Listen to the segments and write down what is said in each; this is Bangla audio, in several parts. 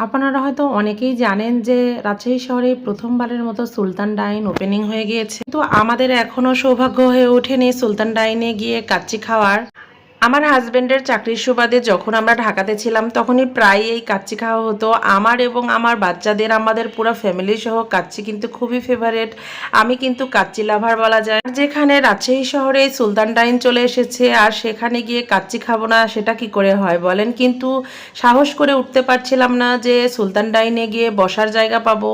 আপনারা হয়তো অনেকেই জানেন যে রাজশাহী শহরে প্রথমবারের মতো সুলতান ডাইন ওপেনিং হয়ে গিয়েছে। তো আমাদের এখনও সৌভাগ্য হয়ে ওঠেনি সুলতান ডাইনে গিয়ে কাচ্চি খাওয়ার। আমার হাজবেন্ডের চাকরির সুবাদে যখন আমরা ঢাকাতে ছিলাম, তখনই প্রায় এই কাচ্চি খাওয়া হতো। আমার এবং আমার বাচ্চাদের, আমাদের পুরো ফ্যামিলি সহ কাচ্চি কিন্তু খুবই ফেভারেট আমি কিন্তু কাচ্চি লাভার বলা যায়। যেখানে রাজশাহী শহরে সুলতান ডাইন চলে এসেছে, আর সেখানে গিয়ে কাচ্চি খাব না, সেটা কি করে হয় বলেন? কিন্তু সাহস করে উঠতে পারছিলাম না যে সুলতান ডাইনে গিয়ে বসার জায়গা পাবো।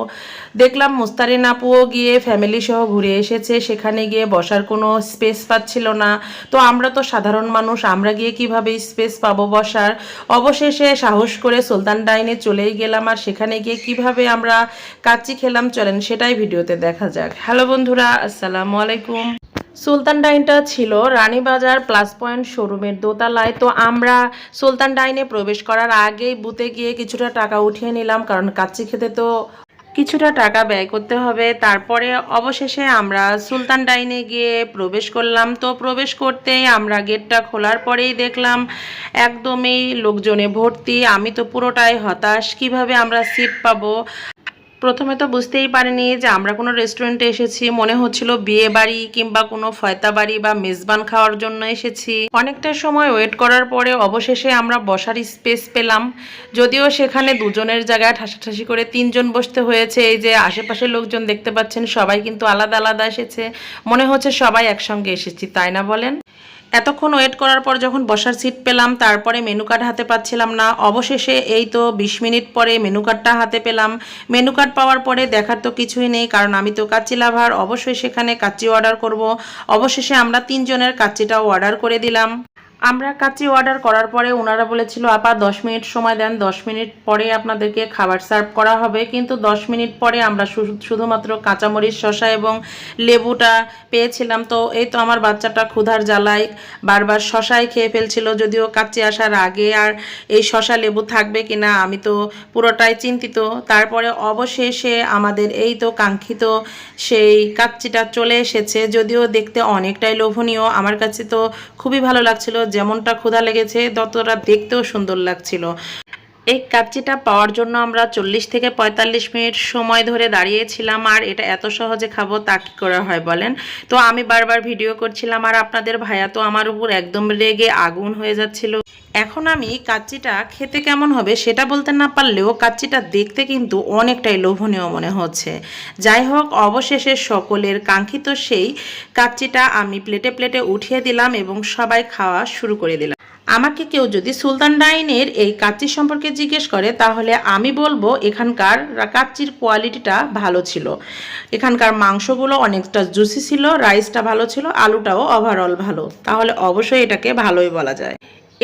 দেখলাম মুস্তারিন আপুও গিয়ে ফ্যামিলি সহ ঘুরে এসেছে, সেখানে গিয়ে বসার কোনো স্পেস পাচ্ছিল না। তো আমরা তো সাধারণ মানুষ আমরা গিয়ে কীভাবে স্পেস পাবো বসার? অবশেষে সাহস করে সুলতান ডাইনে চলেই গেলাম আর সেখানে গিয়ে কীভাবে আমরা কাচ্চি খেলাম চলেন সেটাই ভিডিওতে দেখা যাক। হ্যালো বন্ধুরা, আসসালামু আলাইকুম। সুলতান ডাইনটা ছিল রানীবাজার প্লাস পয়েন্ট শোরুমের দোতলায়। তো আমরা সুলতান ডাইনে প্রবেশ করার আগেই বুথে গিয়ে কিছুটা টাকা উঠিয়ে নিলাম, কারণ কাচ্চি খেতে তো কিছুটা টাকা ব্যয় করতে হবে। তারপরে অবশেষে আমরা সুলতান ডাইনে গিয়ে প্রবেশ করলাম। তো প্রবেশ করতেই আমরা গেটটা খোলার পরেই দেখলাম, একদমই লোকজনে ভর্তি। আমি তো পুরোটাই হতাশ। কীভাবে আমরা সিট পাবো? প্রথমে তো বুঝতেই পারিনি যে আমরা কোনো রেস্টুরেন্টে এসেছি, মনে হচ্ছিল বিয়ে বাড়ি কিংবা কোনো ফয়তা বাড়ি বা মেজবান খাওয়ার জন্য এসেছি। অনেকটা সময় ওয়েট করার পরে অবশেষে আমরা বসার স্পেস পেলাম। যদিও সেখানে দুজনের জায়গায় ঠাসাঠাসি করে তিনজন বসতে হয়েছে, এই যে আশেপাশের লোকজন দেখতে পাচ্ছেন সবাই কিন্তু আলাদা আলাদা এসেছে। মনে হচ্ছে সবাই একসঙ্গে এসেছি, তাই না বলেন? এতক্ষণ ওয়েট করার পর যখন বসার সিট পেলাম, তারপরে মেনু কার্ড হাতে পাচ্ছিলাম না। অবশেষে এই তো বিশ মিনিট পরে মেনু কার্ডটা হাতে পেলাম। মেনু কার্ড পাওয়ার পরে দেখার তো কিছুই নেই, কারণ আমি তো কাচ্চি লাভার অবশ্যই সেখানে কাচ্চি অর্ডার করব। অবশেষে আমরা তিনজনের কাচ্চিটাও অর্ডার করে দিলাম। আমরা কাচ্চি অর্ডার করার পরে ওনারা বলেছিল, আপা, দশ মিনিট সময় দেন, দশ মিনিট পরে আপনাদেরকে খাবার সার্ভ করা হবে। কিন্তু দশ মিনিট পরে আমরা শুধুমাত্র কাঁচামরিচ শশা এবং লেবুটা পেয়েছিলাম। তো এই তো আমার বাচ্চাটা ক্ষুধার জ্বালায়, বারবার শশাই খেয়ে ফেলছিল। যদিও কাচ্চি আসার আগে আর এই শশা লেবু থাকবে কিনা আমি তো পুরোটাই চিন্তিত। তারপরে অবশেষে আমাদের এই তো কাঙ্ক্ষিত সেই কাচ্চিটা চলে এসেছে। যদিও দেখতে অনেকটাই লোভনীয়, আমার কাছে তো খুবই ভালো লাগছিল। যেমনটা ক্ষুধা লেগেছে ততটা দেখতেও সুন্দর লাগছিল। এই কাচ্চিটা পাওয়ার জন্য আমরা চল্লিশ থেকে পঁয়তাল্লিশ মিনিট সময় ধরে দাঁড়িয়েছিলাম, আর এটা এত সহজে খাব তা কী করে হয় বলেন? তো আমি বারবার ভিডিও করছিলাম, আর আপনাদের ভাইয়া তো আমার উপর একদম রেগে আগুন হয়ে যাচ্ছিল। এখন আমি কাচ্চিটা খেতে কেমন হবে সেটা বলতে না পারলেও কাচ্চিটা দেখতে কিন্তু অনেকটাই লোভনীয় মনে হচ্ছে। যাই হোক, অবশেষে সকলের কাঙ্ক্ষিত সেই কাচ্চিটা আমি প্লেটে প্লেটে উঠিয়ে দিলাম এবং সবাই খাওয়া শুরু করে দিলাম। আমাকে কেউ যদি সুলতান ডাইনের এই কাচ্চি সম্পর্কে জিজ্ঞেস করে, তাহলে আমি বলব এখানকার কাচ্চির কোয়ালিটিটা ভালো ছিল। এখানকার মাংসগুলো অনেকটা জুসি ছিল, রাইসটা ভালো ছিল, আলুটাও ওভারঅল ভালো। তাহলে অবশ্যই এটাকে ভালোই বলা যায়।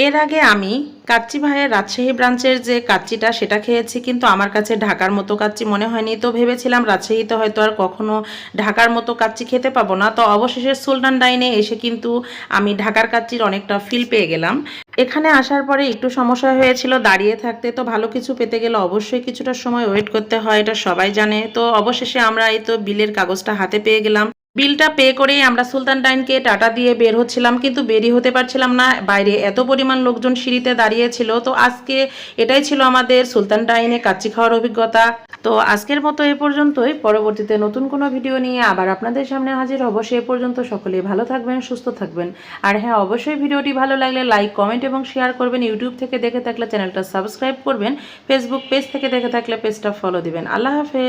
এর আগে আমি কাচ্চি ভাইয়ের রাজশাহী ব্রাঞ্চের যে কাচ্চিটা, সেটা খেয়েছি, কিন্তু আমার কাছে ঢাকার মতো কাচ্চি মনে হয়নি। তো ভেবেছিলাম রাজশাহীতে হয়তো আর কখনো ঢাকার মতো কাচ্চি খেতে পাবো না। তো অবশেষে সুলতান ডাইনে এসে কিন্তু আমি ঢাকার কাচ্চির অনেকটা ফিল পেয়ে গেলাম। এখানে আসার পরে একটু সমস্যা হয়েছিল দাঁড়িয়ে থাকতে। তো ভালো কিছু পেতে গেলে অবশ্যই কিছুটা সময় ওয়েট করতে হয়, এটা সবাই জানে। তো অবশেষে আমরা এই তো বিলের কাগজটা হাতে পেয়ে গেলাম। বিলটা পে করেই আমরা সুলতান ডাইনকে টাটা দিয়ে বের হচ্ছিলাম, কিন্তু বেরি হতে পারছিলাম না। বাইরে এত পরিমাণ লোকজন সিঁড়িতে দাঁড়িয়েছিল, তো আজকে এটাই ছিল আমাদের সুলতান ডাইনে কাচ্চি খাওয়ার অভিজ্ঞতা। তো আজকের মতো এ পর্যন্তই। পরবর্তীতে নতুন কোনো ভিডিও নিয়ে আবার আপনাদের সামনে হাজির হব। সে পর্যন্ত সকলেই ভালো থাকবেন, সুস্থ থাকবেন। আর হ্যাঁ অবশ্যই ভিডিওটি ভালো লাগলে লাইক, কমেন্ট এবং শেয়ার করবেন। ইউটিউব থেকে দেখে থাকলে চ্যানেলটা সাবস্ক্রাইব করবেন। ফেসবুক পেজ থেকে দেখে থাকলে পেজটা ফলো দিবেন। আল্লাহ হাফেজ।